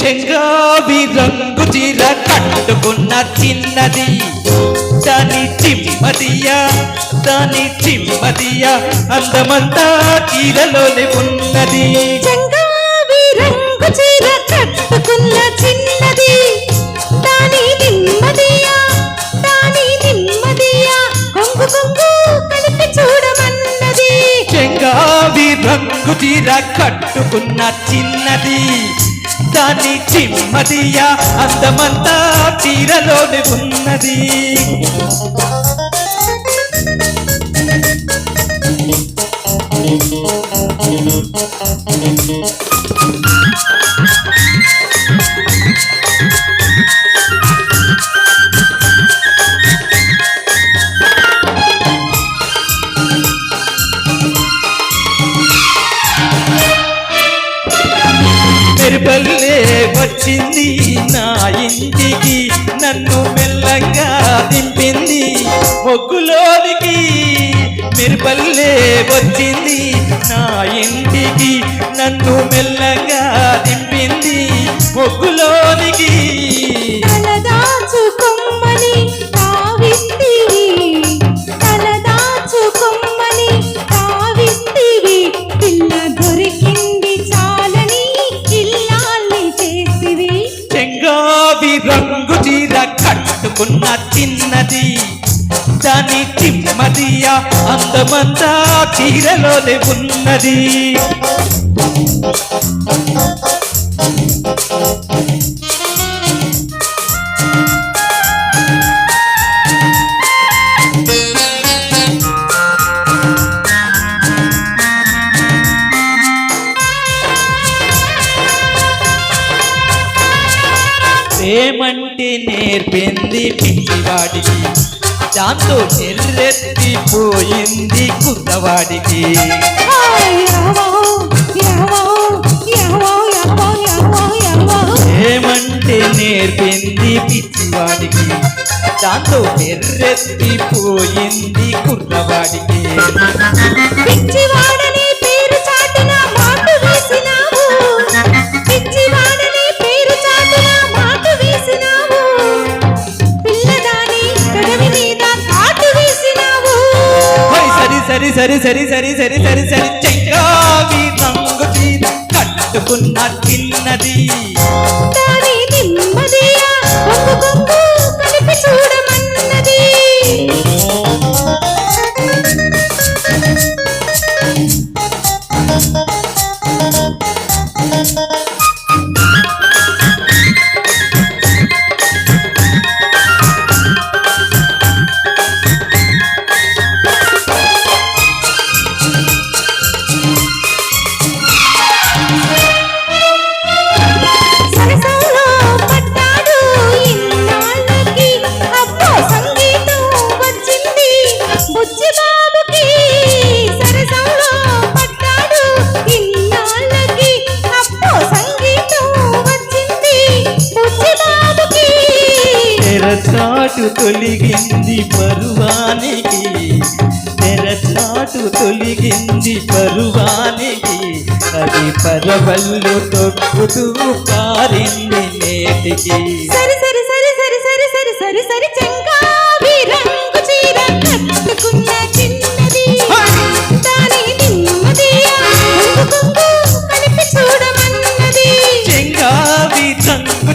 చెంగావి రంగు చీర కట్టుకున్న చిన్నది. దాని చిమ్మదియా దాని చిమ్మదియా అందమంతా చీరలోనే ఉన్నది. చెంగావి రంగు చీర కట్టుకున్న చిన్నది. కక్కుతీర కట్టుకున్న చిన్నది దాని చిమ్మదియా అందమంతా తీరలోనే ఉన్నది Thank you. బల్లే వచ్చింది నా ఇంటికి నన్ను మెల్లంగా దింపింది మొగ్గులోనికి. మెరుపల్లే వచ్చింది నా ఇంటికి నన్ను మెల్లంగా దింపింది మొగ్గులోనికి. చిమ్మదియ అందమంతా చీరలోనే ఉన్నది. ఏమంటే నేర్పింది పిచ్చివాడికి దాంతో ఎర్రెత్తిపోయింది కుర్రవాడికి ఏమంటే నేర్పింది పిచ్చివాడికి. దాంతో ఎర్రెత్తిపోయింది కుర్రవాడికి పిచ్చివాడి సరి సరి సరి సరి సరి సరి సరి చెయ్యావి రంగు చీర కట్టుకున్న తిన్నది తెరచాటు తొలిగింది పరువానికి. తెరచాటు తొలిగింది పరువానికి. అది పరవల్లు తొక్కుతూ పారింది నేటికి. సరి సరి సరి సరి సరి సరి సరి సరి చెంగావి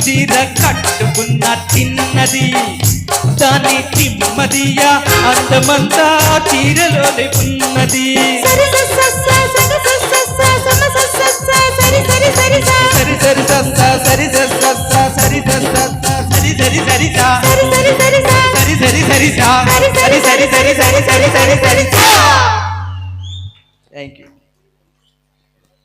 చీర కట్టుకున్న తిన్నది దాని తిమ్మదియా అందమంతా చీరలోనే ఉన్నది సరి సరి థ్యాంక్ యూ